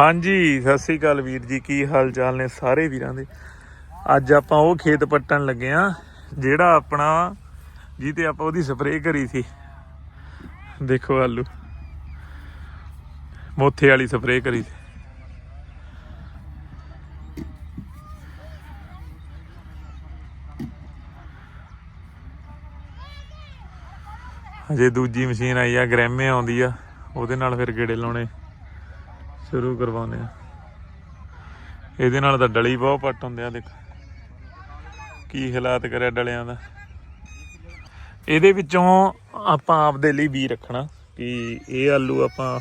ਹਾਂਜੀ, ਸਤਿ ਸ੍ਰੀ ਅਕਾਲ ਵੀਰ ਜੀ, ਕੀ ਹਾਲ ਚਾਲ ਨੇ ਸਾਰੇ ਵੀਰਾਂ ਦੇ? ਅੱਜ ਆਪਾਂ ਉਹ ਖੇਤ ਪੱਟਣ ਲੱਗੇ ਆ, ਜਿਹੜਾ ਆਪਣਾ ਜਿਹਤੇ ਆਪਾਂ ਉਹਦੀ ਸਪਰੇਅ ਕਰੀ ਸੀ। ਦੇਖੋ ਆਲੂ। ਮੋਥੇ ਵਾਲੀ ਸਪਰੇਅ ਕਰੀ ਸੀ। ਹਜੇ ਦੂਜੀ ਮਸ਼ੀਨ ਆਈ ਆ ਗ੍ਰੈਮੇ ਆਉਂਦੀ ਆ, ਉਹਦੇ ਨਾਲ ਫਿਰ ਗੇੜੇ ਲਾਉਣੇ। ਸ਼ੁਰੂ ਕਰਵਾਉਂਦੇ ਆ। ਇਹਦੇ ਨਾਲ ਤਾਂ ਡਲੀ ਬਹੁਤ ਪੱਟ ਹੁੰਦੇ ਆ, ਦੇਖੋ। ਕੀ ਹਾਲਾਤ ਕਰਿਆ ਡਲਿਆਂ ਦਾ। ਇਹਦੇ ਵਿੱਚੋਂ ਆਪਾਂ ਆਪਦੇ ਲਈ ਵੀ ਰੱਖਣਾ ਕਿ ਇਹ ਆਲੂ ਆਪਾਂ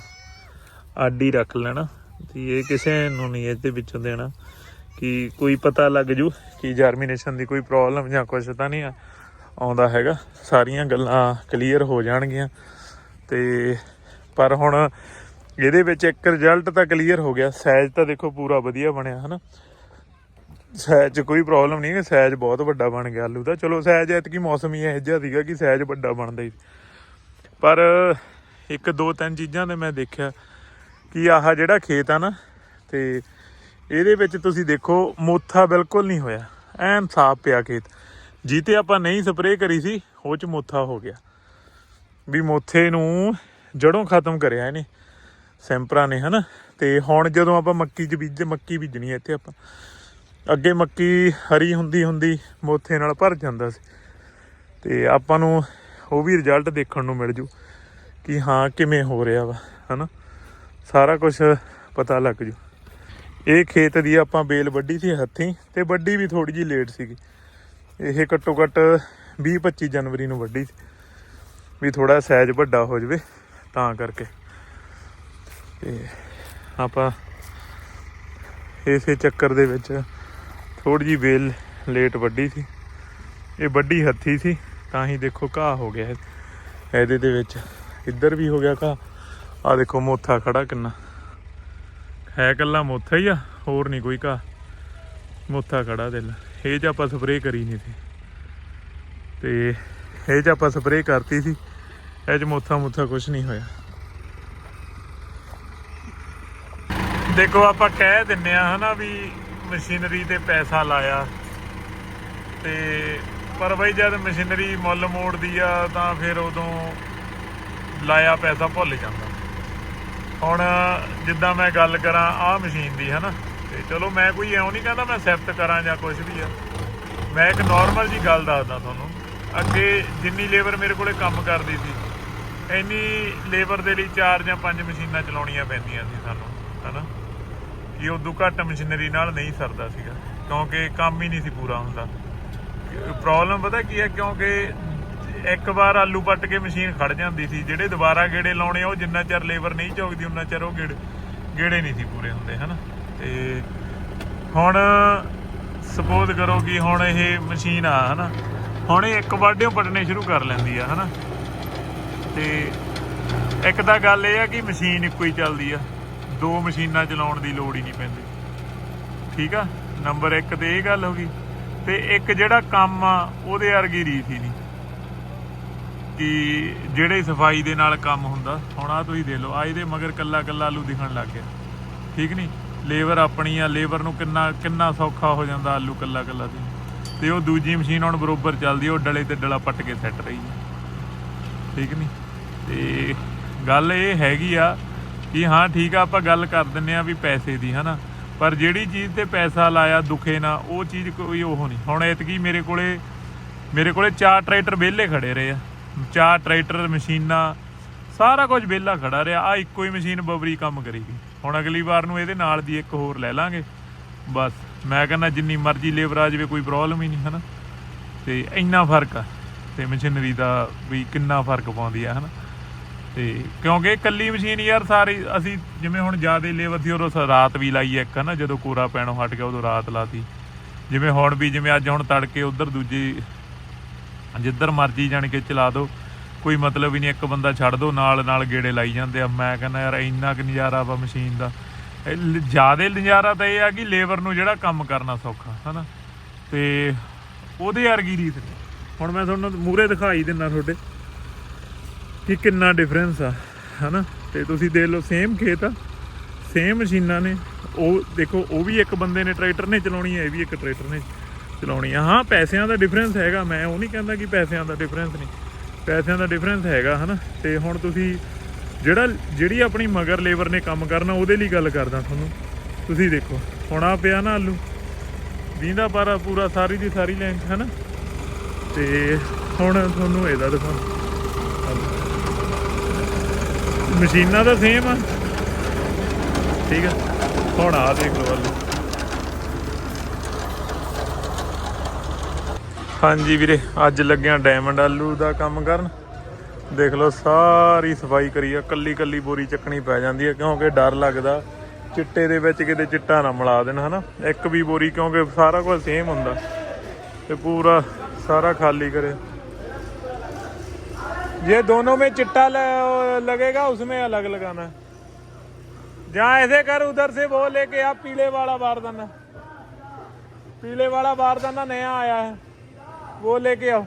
ਆਡੀ ਰੱਖ ਲੈਣਾ, ਤੇ ਇਹ ਕਿਸੇ ਨੂੰ ਨਹੀਂ ਇਹਦੇ ਵਿੱਚੋਂ ਦੇਣਾ ਕਿ ਕੋਈ ਪਤਾ ਲੱਗ ਜੂ ਕਿ ਜਰਮੀਨੇਸ਼ਨ ਦੀ ਕੋਈ ਪ੍ਰੋਬਲਮ ਜਾਂ ਕੁਝ ਤਾਂ ਨਹੀਂ ਆਉਂਦਾ ਹੈਗਾ। ਸਾਰੀਆਂ ਗੱਲਾਂ ਕਲੀਅਰ ਹੋ ਜਾਣਗੀਆਂ। ਤੇ ਪਰ ਹੁਣ ਇਹਦੇ ਵਿੱਚ ਇੱਕ ਰਿਜ਼ਲਟ ਤਾਂ ਕਲੀਅਰ ਹੋ ਗਿਆ। ਸਾਈਜ਼ ਤਾਂ ਦੇਖੋ ਪੂਰਾ ਵਧੀਆ ਬਣਿਆ, ਹਨਾ? ਸਾਈਜ਼ 'ਚ ਕੋਈ ਪ੍ਰੋਬਲਮ ਨਹੀਂ ਹੈ ਸਾਈਜ਼ ਬਹੁਤ ਵੱਡਾ ਬਣ ਗਿਆ ਆਲੂ ਦਾ। ਚਲੋ ਸਾਈਜ਼ ਐਤਕੀ ਮੌਸਮ ਹੀ ਇਹੋ ਜਿਹਾ ਸੀਗਾ ਕਿ ਸਾਈਜ਼ ਵੱਡਾ ਬਣਦਾ ਹੀ। ਪਰ ਇੱਕ ਦੋ ਤਿੰਨ ਚੀਜ਼ਾਂ ਤੇ ਮੈਂ ਦੇਖਿਆ ਕਿ ਆਹ ਜਿਹੜਾ ਖੇਤ ਆ ਨਾ, ਤੇ ਇਹਦੇ ਵਿੱਚ ਤੁਸੀਂ ਦੇਖੋ ਮੋਥਾ ਬਿਲਕੁਲ ਨਹੀਂ ਹੋਇਆ। ਐਨ ਸਾਫ਼ ਪਿਆ ਖੇਤ। ਜਿੱਤੇ ਆਪਾਂ ਨਹੀਂ ਸਪਰੇਅ ਕਰੀ ਸੀ, ਉਹ ਚ ਮੋਥਾ ਹੋ ਗਿਆ। ਵੀ ਮੋਥੇ ਨੂੰ ਜੜੋਂ ਖਤਮ ਕਰਿਆ ਇਹਨੇ। ਸੈਂਪਰਾਂ ਨੇ, ਹਨਾ? ਤੇ ਹੁਣ ਜਦੋਂ ਆਪਾਂ ਮੱਕੀ ਚ ਬੀਜ, ਮੱਕੀ ਬੀਜਣੀ ਹੈ ਇੱਥੇ ਆਪਾਂ, ਅੱਗੇ ਮੱਕੀ ਹਰੀ ਹੁੰਦੀ ਹੁੰਦੀ, ਮੋਥੇ ਨਾਲ ਭਰ ਜਾਂਦਾ ਸੀ। ਤੇ ਆਪਾਂ ਨੂੰ ਉਹ ਵੀ ਰਿਜ਼ਲਟ ਦੇਖਣ ਨੂੰ ਮਿਲ ਜੂ ਕਿ ਹਾਂ, ਕਿਵੇਂ ਹੋ ਰਿਹਾ ਵਾ, ਹਨਾ? ਸਾਰਾ ਕੁਝ ਪਤਾ ਲੱਗ ਜੂ। ਇਹ ਖੇਤ ਦੀ ਆਪਾਂ ਬੇਲ ਵੱਢੀ ਸੀ ਹੱਥੀਂ, ਤੇ ਵੱਢੀ ਵੀ ਥੋੜੀ ਜੀ ਲੇਟ ਸੀਗੀ। ਇਹ ਘੱਟੋ ਘੱਟ 20 25 ਜਨਵਰੀ ਨੂੰ ਵੱਢੀ ਸੀ। ਵੀ ਥੋੜਾ ਸਾਈਜ਼ ਵੱਡਾ ਹੋ ਜਵੇ ਤਾਂ ਕਰਕੇ। ਤੇ ਆਪਾਂ ਇਸੇ ਚੱਕਰ ਦੇ ਵਿੱਚ ਥੋੜੀ ਜੀ ਵੇਲ ਲੇਟ ਵੱਢੀ ਸੀ। ਇਹ ਵੱਢੀ ਹੱਥੀ ਸੀ, ਤਾਂ ਹੀ ਦੇਖੋ ਘਾਹ ਹੋ ਗਿਆ ਇਹਦੇ ਦੇ ਵਿੱਚ ਇੱਧਰ ਵੀ ਹੋ ਗਿਆ ਘਾਹ। ਆ ਦੇਖੋ ਮੋਥਾ ਖੜਾ ਕਿੰਨਾ। ਹੈ ਕੱਲਾ ਮੋਥਾ ਹੀ ਆ, ਹੋਰ ਨਹੀਂ ਕੋਈ ਘਾਹ। ਮੋਥਾ ਖੜਾ ਦਿਲ। ਇਹ 'ਚ ਆਪਾਂ ਸਪਰੇਅ ਕਰੀ ਨਹੀਂ ਸੀ। ਤੇ ਇਹ 'ਚ ਆਪਾਂ ਸਪਰੇਅ ਕਰਤੀ ਸੀ। ਇਹ 'ਚ ਮੋਥਾ ਮੁੱਥਾ ਕੁਝ ਨਹੀਂ ਹੋਇਆ। ਦੇਖੋ, ਆਪਾਂ ਕਹਿ ਦਿੰਨੇ ਆ ਹਨਾ ਵੀ ਮਸ਼ੀਨਰੀ ਤੇ ਪੈਸਾ ਲਾਇਆ। ਤੇ ਪਰ ਬਈ ਜਦ ਮਸ਼ੀਨਰੀ ਮੁੱਲ ਮੋੜਦੀ ਆ, ਤਾਂ ਫਿਰ ਉਦੋਂ ਲਾਇਆ ਪੈਸਾ ਭੁੱਲ ਜਾਂਦਾ। ਹੁਣ ਜਿੱਦਾਂ ਮੈਂ ਗੱਲ ਕਰਾਂ ਆਹ ਮਸ਼ੀਨ ਦੀ ਹਨਾ, ਤੇ ਚਲੋ ਮੈਂ ਕੋਈ ਐਉਂ ਨਹੀਂ ਕਹਿੰਦਾ ਮੈਂ ਸਿਫਤ ਕਰਾਂ ਜਾਂ ਕੁਝ ਵੀ ਆ। ਮੈਂ ਇੱਕ ਨਾਰਮਲ ਜੀ ਗੱਲ ਦੱਸਦਾ ਤੁਹਾਨੂੰ, ਅੱਗੇ ਜਿੰਨੀ ਲੇਬਰ ਮੇਰੇ ਕੋਲੇ ਕੰਮ ਕਰਦੀ ਸੀ, ਇੰਨੀ ਲੇਬਰ ਦੇ ਲਈ ਚਾਰ ਜਾਂ ਪੰਜ ਮਸ਼ੀਨਾਂ ਚਲਾਉਣੀਆਂ ਪੈਂਦੀਆਂ ਸੀ ਸਾਨੂੰ, ਹਨਾ। ਕਿ ਉਦੋਂ ਘੱਟ ਮਸ਼ੀਨਰੀ ਨਾਲ ਨਹੀਂ ਸਰਦਾ ਸੀਗਾ, ਕਿਉਂਕਿ ਕੰਮ ਹੀ ਨਹੀਂ ਸੀ ਪੂਰਾ ਹੁੰਦਾ। ਪ੍ਰੋਬਲਮ ਪਤਾ ਕੀ ਹੈ, ਕਿਉਂਕਿ ਇੱਕ ਵਾਰ ਆਲੂ ਪੱਟ ਕੇ ਮਸ਼ੀਨ ਖੜ ਜਾਂਦੀ ਸੀ, ਜਿਹੜੇ ਦੁਬਾਰਾ ਗੇੜੇ ਲਾਉਣੇ, ਉਹ ਜਿੰਨਾ ਚਿਰ ਲੇਬਰ ਨਹੀਂ ਚੌਕਦੀ ਉਹਨਾਂ ਚਿਰ ਉਹ ਗੇੜੇ ਗੇੜੇ ਨਹੀਂ ਸੀ ਪੂਰੇ ਹੁੰਦੇ, ਹਨਾ? ਤੇ ਹੁਣ ਸਪੋਜ਼ ਕਰੋ ਕਿ ਹੁਣ ਇਹ ਮਸ਼ੀਨ ਆ, ਹਨਾ? ਹੁਣ ਇਹ ਇੱਕ ਵਾਢਿਓ ਪੱਟਣੇ ਸ਼ੁਰੂ ਕਰ ਲੈਂਦੀ ਆ, ਹਨਾ? ਤੇ ਇੱਕ ਤਾਂ ਗੱਲ ਇਹ ਆ ਕਿ ਮਸ਼ੀਨ ਇੱਕੋ ਹੀ ਚੱਲਦੀ ਆ। ਦੋ ਮਸ਼ੀਨਾਂ ਚਲਾਉਣ ਦੀ ਲੋੜ ਹੀ ਨਹੀਂ ਪੈਂਦੀ। ਠੀਕ ਆ? ਨੰਬਰ 1 ਤੇ ਇਹ ਗੱਲ ਹੋ ਗਈ ਤੇ ਇੱਕ ਜਿਹੜਾ ਕੰਮ ਆ, ਉਹਦੇ ਵਰਗੀ ਰੀਤ ਹੀ ਨਹੀਂ। ਕਿ ਜਿਹੜੇ ਸਫ਼ਾਈ ਦੇ ਨਾਲ ਕੰਮ ਹੁੰਦਾ, ਹੁਣ ਆ ਤੁਸੀਂ ਦੇ ਲਓ ਆ ਇਹਦੇ ਮਗਰ ਕੱਲਾ ਕੱਲਾ ਆਲੂ ਦਿਖਣ ਲੱਗ ਗਿਆ। ਠੀਕ ਨਹੀਂ? ਲੇਬਰ ਆਪਣੀ ਆ, ਲੇਬਰ ਨੂੰ ਕਿੰਨਾ ਕਿੰਨਾ ਸੌਖਾ ਹੋ ਜਾਂਦਾ ਆਲੂ ਕੱਲਾ ਕੱਲਾ ਦੀ ਤੇ ਉਹ ਦੂਜੀ ਮਸ਼ੀਨ ਹੁਣ ਬਰੋਬਰ ਚੱਲਦੀ ਉਹ ਡਲੇ ਤੇ ਡਲਾ ਪੱਟ ਕੇ ਸੈੱਟ ਰਹੀ ਹੈ ਠੀਕ ਨਹੀਂ? ਤੇ ਗੱਲ ਇਹ ਹੈਗੀ ਆ ਕਿ ਹਾਂ, ਠੀਕ ਆ, ਆਪਾਂ ਗੱਲ ਕਰ ਦਿੰਨੇ ਆ ਵੀ ਪੈਸੇ ਦੀ, ਹਨਾ? ਪਰ ਜਿਹੜੀ ਚੀਜ਼ ਤੇ ਪੈਸਾ ਲਾਇਆ ਦੁਖੇ ਨਾ ਉਹ ਚੀਜ਼ ਕੋਈ ਉਹ ਨਹੀਂ। ਹੁਣ ਐਤਕੀ ਮੇਰੇ ਕੋਲੇ ਮੇਰੇ ਕੋਲੇ ਚਾਰ ਟਰੈਕਟਰ ਵਿਹਲੇ ਖੜੇ ਰਹੇ ਆ। ਚਾਰ ਟਰੈਕਟਰ, ਮਸ਼ੀਨਾਂ, ਸਾਰਾ ਕੁਝ ਵਿਹਲਾ ਖੜਾ ਰਿਹਾ। ਆ ਇੱਕੋ ਹੀ ਮਸ਼ੀਨ ਬਬਰੀ ਕੰਮ ਕਰੇਗੀ। ਹੁਣ ਅਗਲੀ ਵਾਰ ਨੂੰ ਇਹਦੇ ਨਾਲ ਦੀ ਇੱਕ ਹੋਰ ਲੈ ਲਾਂਗੇ। ਬਸ, ਮੈਂ ਕਹਿੰਦਾ ਜਿੰਨੀ ਮਰਜ਼ੀ ਲੇਬਰ ਆ ਜਾਵੇ ਕੋਈ ਪ੍ਰੋਬਲਮ ਹੀ ਨਹੀਂ, ਹਨਾ? ਤੇ ਇੰਨਾ ਫ਼ਰਕ ਆ। ਤੇ ਮਸ਼ੀਨਰੀ ਦਾ ਵੀ ਕਿੰਨਾ ਫ਼ਰਕ ਪਾਉਂਦੀ ਆ, ਹਨਾ? ਤੇ ਕਿਉਂਕਿ ਇਕੱਲੀ ਮਸ਼ੀਨ ਯਾਰ ਸਾਰੀ ਅਸੀਂ ਜਿਵੇਂ ਹੁਣ ਜ਼ਿਆਦਾ ਲੇਬਰ ਸੀ, ਉਦੋਂ ਰਾਤ ਵੀ ਲਾਈ ਇੱਕ, ਹਨਾ, ਜਦੋਂ ਕੋਰਾ ਪੈਣੋਂ ਹਟ ਗਿਆ, ਉਦੋਂ ਰਾਤ ਲਾਤੀ। ਜਿਵੇਂ ਹੁਣ ਵੀ, ਜਿਵੇਂ ਅੱਜ ਹੁਣ ਤੜਕੇ ਉਧਰ ਦੂਜੀ, ਜਿੱਧਰ ਮਰਜ਼ੀ ਜਾਣ ਕੇ ਚਲਾ ਦਿਓ ਕੋਈ ਮਤਲਬ ਹੀ ਨਹੀਂ, ਇੱਕ ਬੰਦਾ ਛੱਡ ਦਿਓ ਨਾਲ ਨਾਲ ਗੇੜੇ ਲਾਈ ਜਾਂਦੇ ਆ। ਮੈਂ ਕਹਿੰਦਾ ਯਾਰ ਇੰਨਾ ਕੁ ਨਜ਼ਾਰਾ ਵਾ ਮਸ਼ੀਨ ਦਾ। ਜ਼ਿਆਦਾ ਨਜ਼ਾਰਾ ਤਾਂ ਇਹ ਆ ਕਿ ਲੇਬਰ ਨੂੰ ਜਿਹੜਾ ਕੰਮ ਕਰਨਾ ਸੌਖਾ, ਹਨਾ। ਤੇ ਉਹਦੇ ਵਰਗੀ ਰੀਤ ਹੁਣ ਮੈਂ ਤੁਹਾਨੂੰ ਮੂਰੇ ਦਿਖਾਈ ਦਿੰਨਾ ਤੁਹਾਡੇ। ਕਿ ਕਿੰਨਾ ਡਿਫਰੈਂਸ ਆ, ਹਨਾ? ਤੇ ਤੁਸੀਂ ਦੇਖ ਲਓ ਸੇਮ ਖੇਤ ਆ ਸੇਮ ਮਸ਼ੀਨਾਂ ਨੇ। ਉਹ ਦੇਖੋ, ਉਹ ਵੀ ਇੱਕ ਬੰਦੇ ਨੇ ਟਰੈਕਟਰ ਨੇ ਚਲਾਉਣੀ ਹੈ ਇਹ ਵੀ ਇੱਕ ਟਰੈਕਟਰ ਨੇ ਚਲਾਉਣੀ ਆ। ਹਾਂ, ਪੈਸਿਆਂ ਦਾ ਡਿਫਰੈਂਸ ਹੈਗਾ, ਮੈਂ ਉਹ ਨਹੀਂ ਕਹਿੰਦਾ ਕਿ ਪੈਸਿਆਂ ਦਾ ਡਿਫਰੈਂਸ ਨਹੀਂ। ਪੈਸਿਆਂ ਦਾ ਡਿਫਰੈਂਸ ਹੈਗਾ, ਹਨਾ? ਤੇ ਹੁਣ ਤੁਸੀਂ ਜਿਹੜਾ, ਜਿਹੜੀ ਆਪਣੀ ਮਗਰ ਲੇਬਰ ਨੇ ਕੰਮ ਕਰਨਾ, ਉਹਦੇ ਲਈ ਗੱਲ ਕਰਦਾ ਤੁਹਾਨੂੰ। ਤੁਸੀਂ ਦੇਖੋ, ਹੁਣ ਆ ਪਿਆ ਨਾ ਆਲੂ। ਵੀਂਦਾ ਪਾਰਾ ਪੂਰਾ, ਸਾਰੀ ਦੀ ਸਾਰੀ ਲੈਣ ਚ, ਹਨਾ? ਤੇ ਹੁਣ ਤੁਹਾਨੂੰ ਇਹਦਾ ਦਿਖਾਉਂ ਮਸ਼ੀਨਾਂ ਤਾਂ ਸੇਮ ਆ। ਠੀਕ ਆ। ਹੁਣ ਆ ਦੇਖ ਲਓ ਆਲੂ ਹਾਂਜੀ ਵੀਰੇ, ਅੱਜ ਲੱਗਿਆ ਡਾਇਮੰਡ ਆਲੂ ਦਾ ਕੰਮ ਕਰਨ। ਦੇਖ ਲਓ, ਸਾਰੀ ਸਫ਼ਾਈ ਕਰੀ ਆ। ਕੱਲੀ ਕੱਲੀ ਬੋਰੀ ਚੱਕਣੀ ਪੈ ਜਾਂਦੀ ਹੈ ਕਿਉਂਕਿ ਡਰ ਲੱਗਦਾ ਚਿੱਟੇ ਦੇ ਵਿੱਚ ਕਿਤੇ ਚਿੱਟਾ ਨਾ ਮਿਲਾ ਦੇਣ, ਹਨਾ? ਇੱਕ ਵੀ ਬੋਰੀ, ਕਿਉਂਕਿ ਸਾਰਾ ਕੁਝ ਸੇਮ ਹੁੰਦਾ। ਤੇ ਪੂਰਾ ਸਾਰਾ ਖਾਲੀ ਕਰੇ। ये दोनों में चिट्टा ल- लगेगा उसमें अलग लगाना है जहाँ ऐसे कर उधर से वो लेके आप पीले वाला बारदाना पीले वाला बारदाना नया आया है वो लेके आओ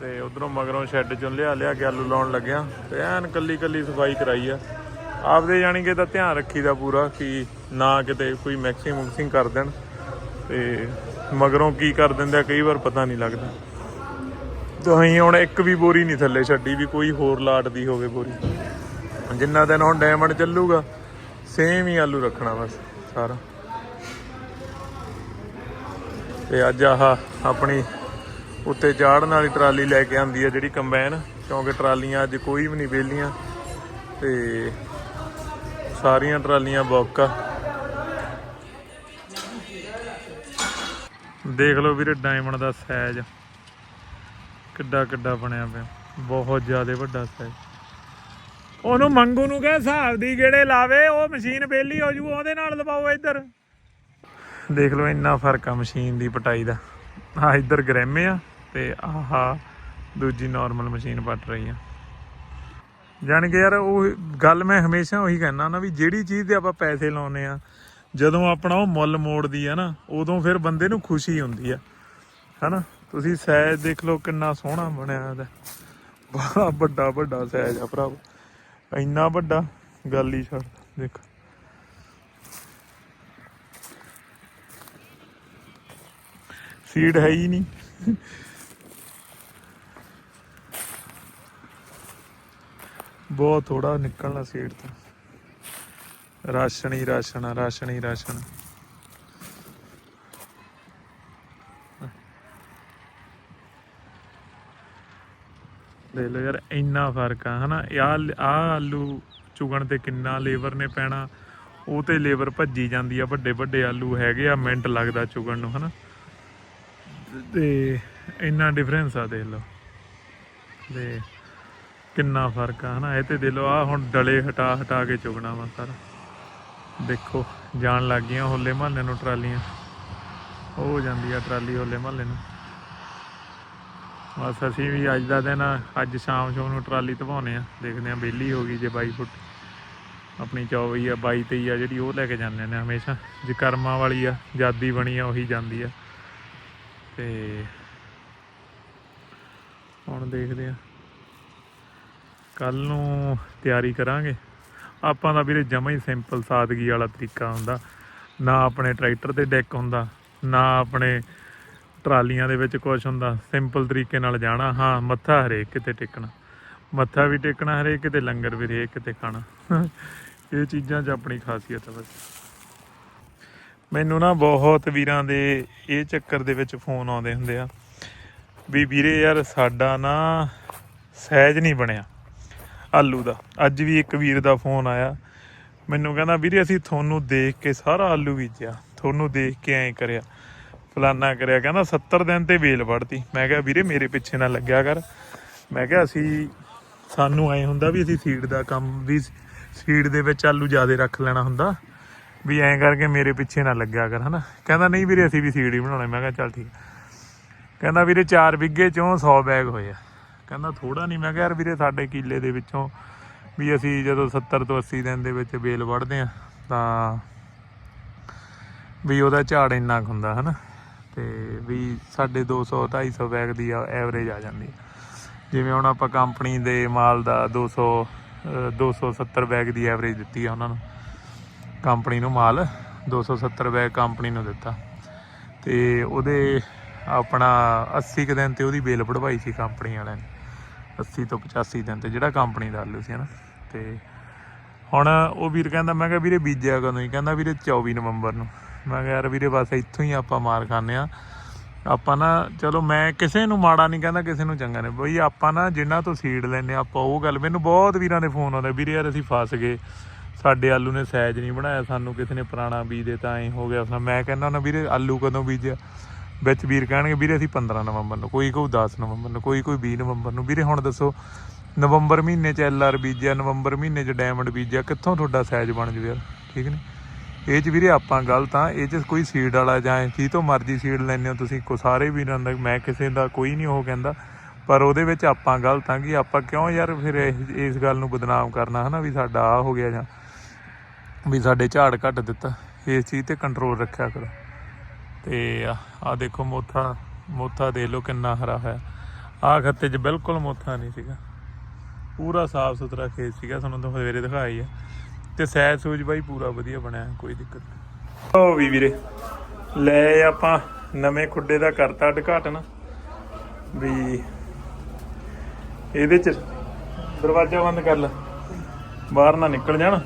ਤੇ ਉਧਰੋਂ ਮਗਰੋਂ ਸ਼ੈੱਡ ਚੋਂ ਲਿਆ ਲਿਆ ਕੇ ਆਲੂ ਲਾਉਣ ਲੱਗਿਆ ਤੇ ਐਨ ਕੱਲੀ ਕੱਲੀ ਸਫਾਈ ਕਰਾਈ ਆ ਆਪਦੇ ਜਾਣੀ ਕਿ ਤਾਂ ਧਿਆਨ ਰੱਖੀਦਾ ਪੂਰਾ ਕਿ ਨਾ ਕਿਤੇ ਕੋਈ ਮੈਕਸਿੰਗ ਮੁਕਸਿੰਗ ਕਰ ਦੇਣ ਤੇ ਮਗਰੋਂ ਕੀ ਕਰ ਦਿੰਦੇ ਆ ਕਈ ਵਾਰ ਪਤਾ ਨਹੀਂ ਲੱਗਦਾ ਤਾਂ ਅਸੀਂ ਹੁਣ ਇੱਕ ਵੀ ਬੋਰੀ ਨਹੀਂ ਥੱਲੇ ਛੱਡੀ ਵੀ ਕੋਈ ਹੋਰ ਲਾਟ ਦੀ ਹੋਵੇ ਬੋਰੀ। ਜਿੰਨਾ ਦਿਨ ਹੁਣ ਡਾਇਮੰਡ ਚੱਲੂਗਾ ਸੇਮ ਹੀ ਆਲੂ ਰੱਖਣਾ ਬਸ ਸਾਰਾ। ਤੇ ਅੱਜ ਆਹ ਆਪਣੀ ਉੱਤੇ ਚਾੜਨ ਵਾਲੀ ਟਰਾਲੀ ਲੈ ਕੇ ਆਂਦੀ ਹੈ ਜਿਹੜੀ ਕੰਬਾਈਨ, ਕਿਉਂਕਿ ਟਰਾਲੀਆਂ ਅੱਜ ਕੋਈ ਵੀ ਨਹੀਂ ਵਿਹਲੀਆਂ। ਤੇ ਸਾਰੀਆਂ ਟਰਾਲੀਆਂ ਬੁੱਕ। ਆ ਦੇਖ ਲਓ ਵੀਰੇ ਡਾਇਮੰਡ ਦਾ ਸਾਈਜ਼ ਕਿੱਡਾ ਕਿੱਡਾ ਬਣਿਆ ਪਿਆ। ਬਹੁਤ ਜ਼ਿਆਦਾ ਵੱਡਾ ਸਾਈਜ਼ ਉਹਨੂੰ ਮੰਗੂ ਨੂੰ ਕਹੇ, ਹਿਸਾਬ ਦੀ ਗੇੜੇ ਲਾਵੇ, ਉਹ ਮਸ਼ੀਨ ਬੇਲੀ ਹੋ ਜੂ, ਉਹਦੇ ਨਾਲ ਲਵਾਓ ਇੱਧਰ। ਦੇਖ ਲਓ, ਇੰਨਾ ਫ਼ਰਕ ਆ ਮਸ਼ੀਨ ਦੀ ਪਟਾਈ ਦਾ। ਆ ਇੱਧਰ ਗ੍ਰੈਮੇ ਆ ਤੇ ਆਹਾ, ਦੂਜੀ ਨਾਰਮਲ ਮਸ਼ੀਨ ਪੱਟ ਰਹੀ ਆ। ਜਾਣ ਕੇ ਯਾਰ, ਉਹ ਗੱਲ ਮੈਂ ਹਮੇਸ਼ਾ ਉਹੀ ਕਹਿੰਦਾ ਨਾ ਵੀ ਜਿਹੜੀ ਚੀਜ਼ ਤੇ ਆਪਾਂ ਪੈਸੇ ਲਾਉਨੇ ਆ, ਜਦੋਂ ਆਪਣਾ ਉਹ ਮੁੱਲ ਮੋੜਦੀ ਆ ਨਾ, ਉਦੋਂ ਫਿਰ ਬੰਦੇ ਨੂੰ ਖੁਸ਼ੀ ਹੁੰਦੀ ਆ। ਹਨਾ? ਤੁਸੀਂ ਸਾਈਜ਼ ਦੇਖ ਲਓ ਕਿੰਨਾ ਸੋਹਣਾ ਬਣਿਆ ਇਹਦਾ। ਬੜਾ ਵੱਡਾ ਵੱਡਾ ਸਾਈਜ਼ ਆ ਭਰਾਵਾ ਇੰਨਾ ਵੱਡਾ, ਗੱਲ ਹੀ ਛੱਡ, ਦੇਖ। ਸੀਡ ਹੈ ਹੀ ਨਹੀਂ। ਬਹੁਤ ਥੋੜਾ ਨਿਕਲਣਾ ਸੀਡ ਤੋਂ। ਰਾਸ਼ਨ ਹੀ ਰਾਸ਼ਨ ਰਾਸ਼ਨ ਹੀ ਰਾਸ਼ਨ। ਦੇਖ ਲਓ ਯਾਰ, ਇੰਨਾ ਫ਼ਰਕ ਆ, ਹਨਾ? ਆ ਆ ਆਲੂ ਚੁਗਣ ਤੇ ਕਿੰਨਾ ਲੇਬਰ ਨੇ ਪੈਣਾ। ਉਹ ਤੇ ਲੇਬਰ ਭੱਜੀ ਜਾਂਦੀ ਆ ਵੱਡੇ ਵੱਡੇ ਆਲੂ ਹੈਗੇ ਆ, ਮਿੰਟ ਲੱਗਦਾ ਚੁਗਣ ਨੂੰ, ਹਨਾ? ਤੇ ਇੰਨਾ ਡਿਫਰੈਂਸ ਆ, ਦੇਖ ਲਓ। ਤੇ ਕਿੰਨਾ ਫ਼ਰਕ ਆ, ਹਨਾ? ਇਹ ਤੇ ਦੇਖ ਲਓ ਆ ਹੁਣ ਡਲੇ ਹਟਾ ਹਟਾ ਕੇ ਚੁਗਣਾ ਵਾ ਸਾਰਾ। ਦੇਖੋ, ਜਾਣ ਲੱਗ ਗਈਆਂ ਹੋਲੇ ਮਹੱਲੇ ਨੂੰ ਟਰਾਲੀਆਂ। ਹੋ ਜਾਂਦੀ ਆ ਟਰਾਲੀ ਹੋਲੇ ਮਹੱਲੇ ਨੂੰ। ਬਸ ਅਸੀਂ ਵੀ ਅੱਜ ਦਾ ਦਿਨ, ਅੱਜ ਸ਼ਾਮ ਸ਼ਾਮ ਨੂੰ ਟਰਾਲੀ ਧਵਾਉਨੇ ਆ ਦੇਖਦੇ ਆ ਬੇਲੀ ਹੋ ਗਈ ਜੇ 22 ਫੁੱਟ। ਆਪਣੀ 24 ਆ 22 23 ਆ, ਜਿਹੜੀ ਉਹ ਲੈ ਕੇ ਜਾਂਦੇ ਨੇ ਹਮੇਸ਼ਾ। ਜੇ ਕਰਮਾਂ ਵਾਲੀ ਆ, ਜਾਦੀ ਬਣੀ ਆ, ਉਹੀ ਜਾਂਦੀ ਆ। ਤੇ ਹੁਣ ਦੇਖਦੇ ਆ ਕੱਲ ਨੂੰ ਤਿਆਰੀ ਕਰਾਂਗੇ। ਆਪਾਂ ਦਾ ਵੀਰੇ ਜਮਾ ਹੀ ਸਿੰਪਲ ਸਾਦਗੀ ਵਾਲਾ ਤਰੀਕਾ ਹੁੰਦਾ। ਨਾ ਆਪਣੇ ਟਰੈਕਟਰ ਤੇ ਡੈਕ ਹੁੰਦਾ, ਨਾ ਆਪਣੇ ਟਰਾਲੀਆਂ ਦੇ ਵਿੱਚ ਕੁਝ ਹੁੰਦਾ ਸਿੰਪਲ ਤਰੀਕੇ ਨਾਲ ਜਾਣਾ, ਹਾਂ, ਮੱਥਾ ਹਰੇਕ ਕਿਤੇ ਟੇਕਣਾ। ਮੱਥਾ ਵੀ ਟੇਕਣਾ ਹਰੇਕ ਕਿਤੇ, ਲੰਗਰ ਵੀ ਹਰੇਕ ਕਿਤੇ ਖਾਣਾ। ਇਹ ਚੀਜ਼ਾਂ 'ਚ ਆਪਣੀ ਖਾਸੀਅਤ ਹੈ ਬਸ। ਮੈਨੂੰ ਨਾ ਬਹੁਤ ਵੀਰਾਂ ਦੇ ਇਹ ਚੱਕਰ ਦੇ ਵਿੱਚ ਫੋਨ ਆਉਂਦੇ ਹੁੰਦੇ ਆ, ਵੀ ਵੀਰੇ ਯਾਰ ਸਾਡਾ ਨਾ ਸਹਿਜ ਨਹੀਂ ਬਣਿਆ, ਆਲੂ ਦਾ। ਅੱਜ ਵੀ ਇੱਕ ਵੀਰ ਦਾ ਫੋਨ ਆਇਆ। ਮੈਨੂੰ ਕਹਿੰਦਾ, ਵੀਰੇ ਅਸੀਂ ਤੁਹਾਨੂੰ ਦੇਖ ਕੇ ਸਾਰਾ ਆਲੂ ਬੀਜਿਆ, ਤੁਹਾਨੂੰ ਦੇਖ ਕੇ ਐਂ ਕਰਿਆ। ਫਲਾਨਾ ਕਰਿਆ, ਕਹਿੰਦਾ 70 ਦਿਨ ਤੇ ਵੇਲ ਵੜਤੀ। ਮੈਂ ਕਿਹਾ, ਵੀਰੇ, ਮੇਰੇ ਪਿੱਛੇ ਨਾ ਲੱਗਿਆ ਕਰ। ਮੈਂ ਕਿਹਾ, ਅਸੀਂ ਸਾਨੂੰ ਐ ਹੁੰਦਾ ਵੀ ਅਸੀਂ ਸੀਡ ਦਾ ਕੰਮ, ਵੀ ਸੀਡ ਦੇ ਵਿੱਚ ਆਲੂ ਜ਼ਿਆਦਾ ਰੱਖ ਲੈਣਾ ਹੁੰਦਾ, ਵੀ ਐਂ ਕਰਕੇ ਮੇਰੇ ਪਿੱਛੇ ਨਾ ਲੱਗਿਆ ਕਰ, ਹਨਾ? ਕਹਿੰਦਾ, ਨਹੀਂ ਵੀਰੇ, ਅਸੀਂ ਵੀ ਸੀਡ ਹੀ ਬਣਾਉਣਾ। ਮੈਂ ਕਿਹਾ, ਚੱਲ ਠੀਕ ਕਹਿੰਦਾ, ਵੀਰੇ 4 ਵਿੱਗੇ ਚੋਂ 100 ਬੈਗ ਹੋਏ ਆ। ਕਹਿੰਦਾ ਥੋੜਾ ਨਹੀਂ। ਮੈਂ ਕਿਹਾ, ਯਾਰ, ਵੀਰੇ, ਸਾਡੇ ਕਿੱਲੇ ਦੇ ਵਿੱਚੋਂ ਵੀ ਅਸੀਂ ਜਦੋਂ 70 ਤੋਂ 80 ਦਿਨ ਦੇ ਵਿੱਚ ਬੇਲ ਵੜਦੇ ਆ, ਤਾਂ ਵੀ ਉਹਦਾ ਝਾੜ ਇੰਨਾ ਕੁ ਹੁੰਦਾ, ਹਨਾ? ਤੇ ਵੀ ਸਾਡੇ 200 250 ਬੈਗ ਦੀ ਐਵਰੇਜ ਆ ਜਾਂਦੀ ਹੈ। ਜਿਵੇਂ ਹੁਣ ਆਪਾਂ ਕੰਪਨੀ ਦੇ ਮਾਲ ਦਾ 200 ਅਹ 270 ਬੈਗ ਦੀ ਐਵਰੇਜ ਦਿੱਤੀ ਆ ਉਹਨਾਂ ਨੂੰ। ਕੰਪਨੀ ਨੂੰ ਮਾਲ 270 ਬੈਗ ਕੰਪਨੀ ਨੂੰ ਦਿੱਤਾ। ਤੇ ਉਹਦੇ ਆਪਣਾ 80 ਕੁ ਦਿਨ ਤੇ ਉਹਦੀ ਬੇਲ ਵਢਵਾਈ ਸੀ ਕੰਪਨੀ ਵਾਲਿਆਂ ਨੇ। 80 ਤੋਂ 85 ਦਿਨ ਤੇ ਜਿਹੜਾ ਕੰਪਨੀ ਦਾ ਆਲੂ ਸੀ, ਹਨਾ। ਤੇ ਹੁਣ ਉਹ ਵੀਰ ਕਹਿੰਦਾ, ਮੈਂ ਕਿਹਾ, ਵੀਰੇ ਬੀਜਿਆ ਕਦੋਂ? ਹੀ ਕਹਿੰਦਾ, ਵੀਰੇ 24 ਨਵੰਬਰ ਨੂੰ। ਮੈਂ ਕਿਹਾ ਯਾਰ ਵੀਰੇ ਬਸ ਇੱਥੋਂ ਹੀ ਆਪਾਂ ਮਾਰ ਖਾਂਦੇ ਆ ਆਪਾਂ ਨਾ, ਚਲੋ ਮੈਂ ਕਿਸੇ ਨੂੰ ਮਾੜਾ ਨਹੀਂ ਕਹਿੰਦਾ, ਕਿਸੇ ਨੂੰ ਚੰਗਾ ਨਹੀਂ। ਬਈ ਆਪਾਂ ਨਾ ਜਿਨ੍ਹਾਂ ਤੋਂ ਸੀਡ ਲੈਨੇ ਆਪਾਂ ਉਹ ਗੱਲ, ਮੈਨੂੰ ਬਹੁਤ ਵੀਰਾਂ ਦੇ ਫੋਨ ਆਉਂਦੇ ਵੀਰੇ ਯਾਰ ਅਸੀਂ ਫਸ ਗਏ। ਸਾਡੇ ਆਲੂ ਨੇ ਸਾਈਜ਼ ਨਹੀਂ ਬਣਾਇਆ ਸਾਨੂੰ, ਕਿਸੇ ਨੇ ਪੁਰਾਣਾ ਬੀਜ ਦੇ ਤਾਂ ਐ ਹੋ ਗਿਆ ਫਿਰ ਮੈਂ ਕਹਿੰਦਾ ਨਾ ਵੀਰੇ, ਆਲੂ ਕਦੋਂ ਬੀਜਿਆ? ਵਿੱਚ ਵੀਰ ਕਹਿਣਗੇ, ਵੀਰੇ ਅਸੀਂ 15 ਨਵੰਬਰ ਨੂੰ, ਕੋਈ ਕੋਈ 10 ਨਵੰਬਰ ਨੂੰ, ਕੋਈ ਕੋਈ 20 ਨਵੰਬਰ ਨੂੰ। ਵੀਰੇ ਹੁਣ ਦੱਸੋ, ਨਵੰਬਰ ਮਹੀਨੇ ਚ ਐਲਆਰ ਬੀਜਿਆ, ਨਵੰਬਰ ਮਹੀਨੇ ਚ ਡਾਇਮੰਡ ਬੀਜਿਆ, ਕਿੱਥੋਂ ਤੁਹਾਡਾ ਸਾਈਜ਼ ਬਣ ਜੂ ਯਾਰ? ਠੀਕ ਨਹੀਂ? ਇਹ ਚ ਵੀਰੇ ਆਪਾਂ ਗਲਤ ਆ ਇਹ ਚ ਕੋਈ ਸੀਡ ਵਾਲਾ ਜਾਂ ਕੀ ਤੋਂ ਮਰਜ਼ੀ ਸੀਡ ਲੈਣੇ ਹੋ ਤੁਸੀਂ, ਕੋ ਸਾਰੇ ਵੀਰਾਂ ਦਾ ਮੈਂ ਕਿਸੇ ਦਾ ਕੋਈ ਨਹੀਂ ਉਹ ਕਹਿੰਦਾ। ਪਰ ਉਹਦੇ ਵਿੱਚ ਆਪਾਂ ਗਲਤ ਆ ਕਿ ਆਪਾਂ ਕਿਉਂ ਯਾਰ ਫਿਰ ਇਸ ਗੱਲ ਨੂੰ ਬਦਨਾਮ ਕਰਨਾ, ਹਨਾ, ਵੀ ਸਾਡਾ ਆ ਹੋ ਗਿਆ ਜਾਂ ਵੀ ਸਾਡੇ ਝਾੜ ਘੱਟ ਦਿੱਤਾ। ਇਸ ਚੀਜ਼ ਤੇ ਕੰਟਰੋਲ ਰੱਖਿਆ ਕਰੋ। ਤੇ ਆ ਦੇਖੋ ਮੋਥਾ ਮੋਥਾ ਦੇ ਲਓ ਕਿੰਨਾ ਹਰਾ ਹੋਇਆ। ਆ ਖੱਤੇ 'ਚ ਬਿਲਕੁਲ ਮੋਥਾ ਨਹੀਂ ਸੀਗਾ। ਪੂਰਾ ਸਾਫ਼ ਸੁਥਰਾ ਖੇਤ ਸੀਗਾ, ਤੁਹਾਨੂੰ ਤਾਂ ਸਵੇਰੇ ਦਿਖਾਈ ਆ। ਤੇ ਸੈਜ ਸੂਜ ਬਾਈ ਪੂਰਾ ਵਧੀਆ ਬਣਿਆ, ਕੋਈ ਦਿੱਕਤ ਨਹੀਂ। ਉਹ ਵੀ ਵੀਰੇ, ਲੈ ਆਪਾਂ ਨਵੇਂ ਖੁੱਡੇ ਦਾ ਕਰਤਾ ਉਦਘਾਟਨ। ਵੀ ਇਹਦੇ ਚ ਦਰਵਾਜ਼ਾ ਬੰਦ ਕਰ ਲੈ, ਬਾਹਰ ਨਾ ਨਿਕਲ ਜਾਣ।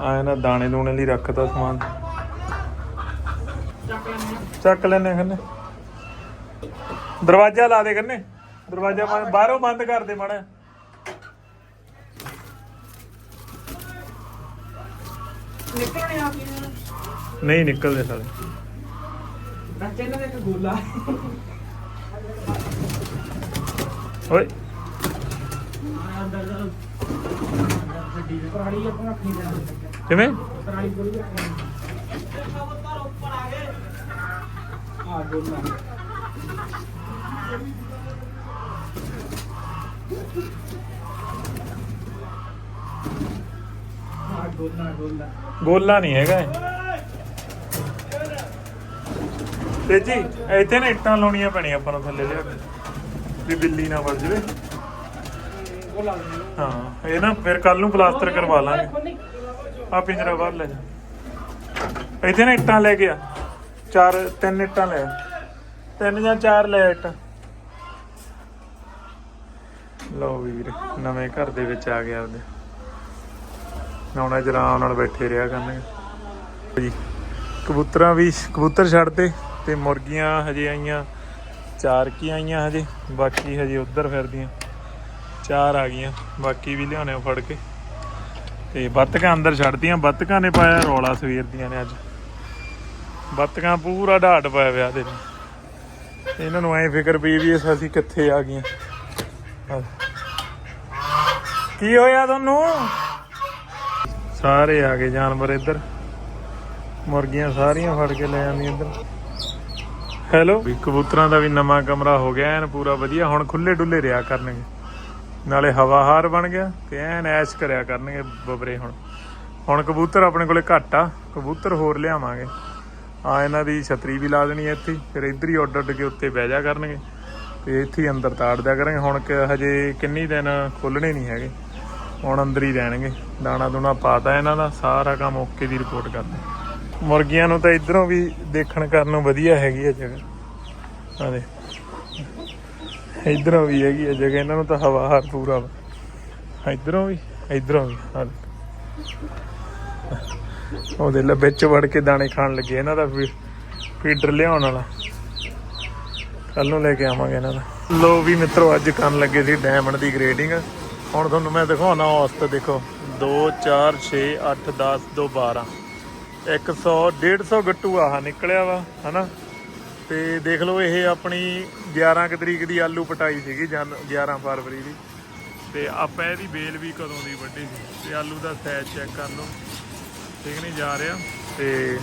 ਆਏ ਨਾ ਦਾਣੇ ਦੂਣੇ ਲਈ ਰੱਖਤਾ ਸਮਾਨ। ਚੱਕ ਲੈਨੇ ਖੰਨੇ। ਦਰਵਾਜ਼ਾ ਲਾ ਦੇ ਕੰਨੇ ਦਰਵਾਜ਼ਾ ਬੰਦ- ਬਾਹਰੋਂ ਬੰਦ ਕਰ ਦੇ ਮਾੜਾ। ਨਿਕਲਣੇ ਆ ਕੀ? ਨਹੀਂ ਨਿਕਲਦੇ ਸਾਲੇ। ਬੱਚੇ ਨੇ ਇੱਕ ਗੋਲਾ। ਓਏ। ਪੁਰਾਣੀ ਆਪਾਂ ਰੱਖਣੀ ਦੇਣਾ ਕਿਵੇਂ? ਪੁਰਾਣੀ ਗੋਲੀ ਰੱਖਣੀ ਆ ਗੋਲਾ ਆ ਗੋਲਾ ਗੋਲਾ। ਗੋਲਾ ਨਹੀਂ ਹੈਗਾ ਇਹ। ਤੇ ਜੀ ਇੱਥੇ ਨਾ ਇੱਟਾਂ ਲਾਉਣੀਆਂ ਪੈਣੀਆਂ ਆਪਾਂ ਨੂੰ ਥੱਲੇ ਲਿਆ ਕੇ ਵੀ ਬਿੱਲੀ ਨਾ ਵੜ ਜਵੇ। ਗੋਲਾ ਹਾਂ ਇਹ ਨਾ ਫਿਰ ਕੱਲ ਨੂੰ ਪਲਾਸਟਰ ਕਰਵਾ ਲਾਂਗੇ। ਆ ਪਿੰਜਰਾ ਬਾਹਰ ਲੈ ਜਾ। ਇੱਥੇ ਨਾ ਇੱਟਾਂ ਲੈ ਕੇ ਆ। ਚਾਰ ਤਿੰਨ ਇੱਟਾਂ ਲੈ ਆ। ਤਿੰਨ ਜਾਂ ਚਾਰ ਲੈ ਆ ਇੱਟਾਂ। ਲਓ ਵੀ ਵੀਰੇ ਨਵੇਂ ਘਰ ਦੇ ਵਿੱਚ ਆ ਗਿਆ ਉਹਦੇ ਹੁਣ ਅੱਜ ਆਰਾਮ ਨਾਲ ਬੈਠੇ ਰਿਹਾ ਕਰਨਗੇ ਜੀ, ਕਬੂਤਰਾਂ ਵੀ ਕਬੂਤਰ ਛੱਡਦੇ ਤੇ ਮੁਰਗੀਆਂ ਹਜੇ ਆਈਆਂ, ਚਾਰ ਕੀ ਆਈਆਂ ਹਜੇ, ਬਾਕੀ ਹਜੇ ਉੱਧਰ ਫਿਰਦੀਆਂ। ਚਾਰ ਆ ਗਈਆਂ, ਬਾਕੀ ਵੀ ਲਿਆਉਣੇ ਫੜ ਕੇ। ਤੇ ਬੱਤਕਾਂ ਅੰਦਰ ਛੱਡਦੀਆਂ ਬੱਤਕਾਂ ਨੇ ਪਾਇਆ ਰੌਲਾ ਸਵੇਰ ਦੀਆਂ ਨੇ ਅੱਜ। ਬੱਤਕਾਂ ਪੂਰਾ ਢਾਟ ਪਾਇਆ ਵਿਆਹ ਦੇ ਨੇ। ਇਹਨਾਂ ਨੂੰ ਐ ਫਿਕਰ ਪਈ ਵੀ ਅਸੀਂ ਕਿੱਥੇ ਆ ਗਈਆਂ। ਕੀ ਹੋਇਆ ਤੁਹਾਨੂੰ? ਸਾਰੇ ਆ ਗਏ ਜਾਨਵਰ ਇੱਧਰ। ਮੁਰਗੀਆਂ ਸਾਰੀਆਂ ਫੜ ਕੇ ਲੈ ਜਾਂਦੀਆਂ ਇੱਧਰ। ਹੈਲੋ ਵੀ ਕਬੂਤਰਾਂ ਦਾ ਵੀ ਨਵਾਂ ਕਮਰਾ ਹੋ ਗਿਆ, ਐਨ ਪੂਰਾ ਵਧੀਆ, ਹੁਣ ਖੁੱਲੇ ਡੁੱਲੇ ਰਿਆ ਕਰਨਗੇ। ਨਾਲੇ ਹਵਾਹਾਰ ਬਣ ਗਿਆ ਤੇ ਐਨ ਐਸ਼ ਕਰਿਆ ਕਰਨਗੇ ਬਬਰੇ ਹੁਣ। ਹੁਣ ਕਬੂਤਰ ਆਪਣੇ ਕੋਲੇ ਘੱਟ ਆ, ਕਬੂਤਰ ਹੋਰ ਲਿਆਵਾਂਗੇ। ਆ ਇਹਨਾਂ ਦੀ ਛਤਰੀ ਵੀ ਲਾ ਦੇਣੀ ਇੱਥੇ, ਫਿਰ ਇੱਧਰ ਹੀ ਉੱਡ ਉੱਡ ਕੇ ਉੱਤੇ ਬਹਿ ਜਾ ਕਰਨਗੇ। ਤੇ ਇੱਥੇ ਅੰਦਰ ਤਾੜ ਦਿਆ ਕਰਾਂਗੇ ਹੁਣ ਹਜੇ ਕਿੰਨੀ ਦਿਨ ਖੋਲਣੇ ਨਹੀਂ ਹੈਗੇ। ਹੁਣ ਅੰਦਰ ਹੀ ਰਹਿਣਗੇ। ਦਾਣਾ ਦੂਣਾ ਪਾਤਾ ਇਹਨਾਂ ਦਾ, ਸਾਰਾ ਕੰਮ ਓਕੇ ਦੀ ਰਿਪੋਰਟ ਕਰਦੇ ਮੁਰਗੀਆਂ ਨੂੰ ਤਾਂ ਇਧਰੋਂ ਵੀ ਦੇਖਣ ਕਰਨ ਨੂੰ ਵਧੀਆ ਹੈਗੀ ਹੈ ਜਗ੍ਹਾ। ਆ ਦੇ ਇਧਰੋਂ ਵੀ ਹੈਗੀ ਹੈ ਜਗ੍ਹਾ, ਇਹਨਾਂ ਨੂੰ ਤਾਂ ਹਵਾ ਹਾਰ ਪੂਰਾ ਵਾ। ਇਧਰੋਂ ਵੀ ਇਧਰੋਂ ਵੀ ਹਾਂ ਉਹਦੇ ਲੈ, ਵਿੱਚ ਵੜ ਕੇ ਦਾਣੇ ਖਾਣ ਲੱਗੇ ਇਹਨਾਂ ਦਾ ਫੀ- ਫੀਡਰ ਲਿਆਉਣ ਵਾਲਾ। ਕੱਲ ਨੂੰ ਲੈ ਕੇ ਆਵਾਂਗੇ ਇਹਨਾਂ ਦਾ। ਲੋ ਵੀ ਮਿੱਤਰੋ, ਅੱਜ ਕਰਨ ਲੱਗੇ ਸੀ ਡਾਇਮੰਡ ਦੀ ਗ੍ਰੇਡਿੰਗ ਹੁਣ ਤੁਹਾਨੂੰ ਮੈਂ ਦਿਖਾਉਣਾ ਔਸਤ ਦੇਖੋ। 2 4 6 8 10 2 12 100 150 ਗੱਟੂ ਆਹ ਨਿਕਲਿਆ ਵਾ, ਹਨਾ? ਤੇ ਦੇਖ ਲਓ, ਇਹ ਆਪਣੀ 11 ਕੁ ਤਰੀਕ ਦੀ ਆਲੂ ਪਟਾਈ ਸੀਗੀ, ਜਨ 11 ਫਰਵਰੀ ਦੀ। ਤੇ ਆਪਾਂ ਇਹਦੀ ਬੇਲ ਵੀ ਕਦੋਂ ਦੀ ਵੱਢੀ ਸੀ? ਤੇ ਆਲੂ ਦਾ ਸਾਈਜ਼ ਚੈੱਕ ਕਰ ਲਓ। ਠੀਕ ਨਹੀਂ ਜਾ ਰਿਹਾ? ਤੇ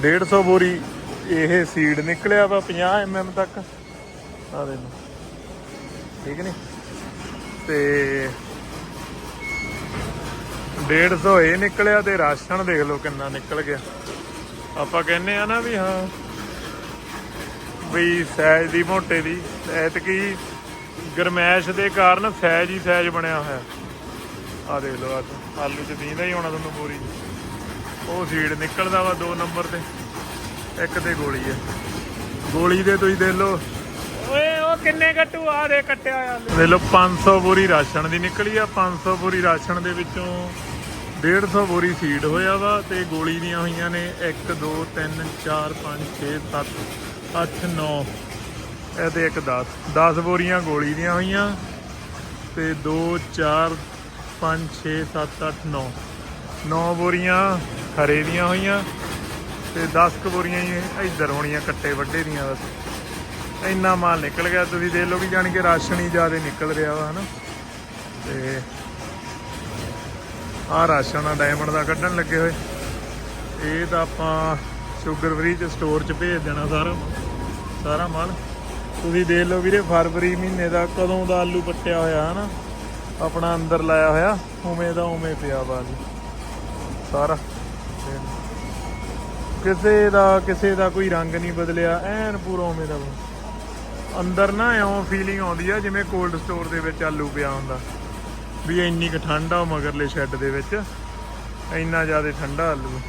150 ਬੋਰੀ ਇਹ ਸੀਡ ਨਿਕਲਿਆ ਵਾ 50 ਐਮਐਮ ਤੱਕ। ਆ ਦੇ ਠੀਕ ਨਹੀਂ? ਤੇ 150 ਇਹ ਨਿਕਲਿਆ ਤੇ ਰਾਸ਼ਨ ਦੇਖ ਲਓ ਕਿੰਨਾ ਨਿਕਲ ਗਿਆ। ਆਪਾਂ ਕਹਿੰਨੇ ਆ ਨਾ ਵੀ ਹਾਂ ਵੀ ਸੈਜ ਦੀ ਮੋਟੇ ਦੀ, ਐਤਕੀ ਗਰਮੈਸ਼ ਦੇ ਕਾਰਨ ਸੈਜ ਹੀ ਸੈਜ ਬਣਿਆ ਹੋਇਆ। ਆ ਦੇਖ ਲਓ ਆਲੂ ਚ ਦੀਂਦਾ ਹੀ ਹੋਣਾ ਤੁਹਾਨੂੰ ਪੂਰੀ। ਉਹ ਸੀਡ ਨਿਕਲਦਾ ਵਾ 2 ਨੰਬਰ ਤੇ, ਇੱਕ ਤੇ ਗੋਲੀ ਹੈ ਗੋਲੀ ਦੇ ਤੁਸੀਂ ਦੇਖ ਲਓ। ਓਏ, ਉਹ ਕਿੰਨੇ ਕੱਟੂ ਆ ਦੇ ਕੱਟਿਆ ਆ ਦੇਖ ਲਓ 500 ਬੋਰੀ ਰਾਸ਼ਨ ਦੀ ਨਿਕਲੀ ਆ 500 ਬੋਰੀ ਰਾਸ਼ਨ ਦੇ ਵਿੱਚੋਂ 150 ਬੋਰੀ ਸੀਡ ਹੋਇਆ ਵਾ ਤੇ ਗੋਲੀ ਦੀਆਂ ਹੋਈਆਂ ਨੇ 1 2 3 4 5 6 7 8 9 ਇਹ ਤੇ ਇੱਕ 10 10 ਬੋਰੀਆਂ ਗੋਲੀ ਦੀਆਂ ਹੋਈਆਂ ਤੇ 2 4 5 6 7 8 9 9 ਬੋਰੀਆਂ ਹਰੇ ਦੀਆਂ ਹੋਈਆਂ ਤੇ 10 ਕੁ ਬੋਰੀਆਂ ਹੀ ਇੱਧਰ ਹੋਣੀਆਂ, ਕੱਟੇ ਵੱਡੇ ਦੀਆਂ ਬਸ। ਇੰਨਾ ਮਾਲ ਨਿਕਲ ਗਿਆ, ਤੁਸੀਂ ਦੇਖ ਲਓ ਕਿ ਜਾਣੀ ਕਿ ਰਾਸ਼ਨ ਹੀ ਜ਼ਿਆਦਾ ਨਿਕਲ ਰਿਹਾ ਵਾ, ਹਨਾ? ਤੇ ਆਹ ਰਾਸ਼ਨ ਆ ਡਾਇਮੰਡ ਦਾ ਕੱਢਣ ਲੱਗੇ ਹੋਏ। ਇਹ ਤਾਂ ਆਪਾਂ ਸ਼ੂਗਰ ਫਰੀ ਚ ਸਟੋਰ ਚ ਭੇਜ ਦੇਣਾ ਸਾਰਾ ਸਾਰਾ ਮਾਲ। ਤੁਸੀਂ ਦੇਖ ਲਓ ਵੀਰੇ, ਫਰਵਰੀ ਮਹੀਨੇ ਦਾ ਕਦੋਂ ਦਾ ਆਲੂ ਪੱਟਿਆ ਹੋਇਆ, ਹਨਾ? ਆਪਣਾ ਅੰਦਰ ਲਾਇਆ ਹੋਇਆ, ਉਵੇਂ ਦਾ ਉਵੇਂ ਪਿਆ ਵਾ ਜੀ। ਸਾਰਾ। ਕਿਸੇ ਦਾ ਕਿਸੇ ਦਾ ਕੋਈ ਰੰਗ ਨਹੀਂ ਬਦਲਿਆ, ਐਨ ਪੂਰਾ ਉਵੇਂ ਦਾ ਵਾ। ਅੰਦਰ ਨਾ ਐਉਂ ਫੀਲਿੰਗ ਆਉਂਦੀ ਆ, ਜਿਵੇਂ ਕੋਲਡ ਸਟੋਰ ਦੇ ਵਿੱਚ ਆਲੂ ਪਿਆ ਹੁੰਦਾ। ਵੀ ਇੰਨੀ ਕੁ ਠੰਡ ਆ ਉਹ ਮਗਰਲੇ ਸ਼ੈੱਡ ਦੇ ਵਿੱਚ। ਇੰਨਾ ਜ਼ਿਆਦਾ ਠੰਡਾ ਆਲੂ।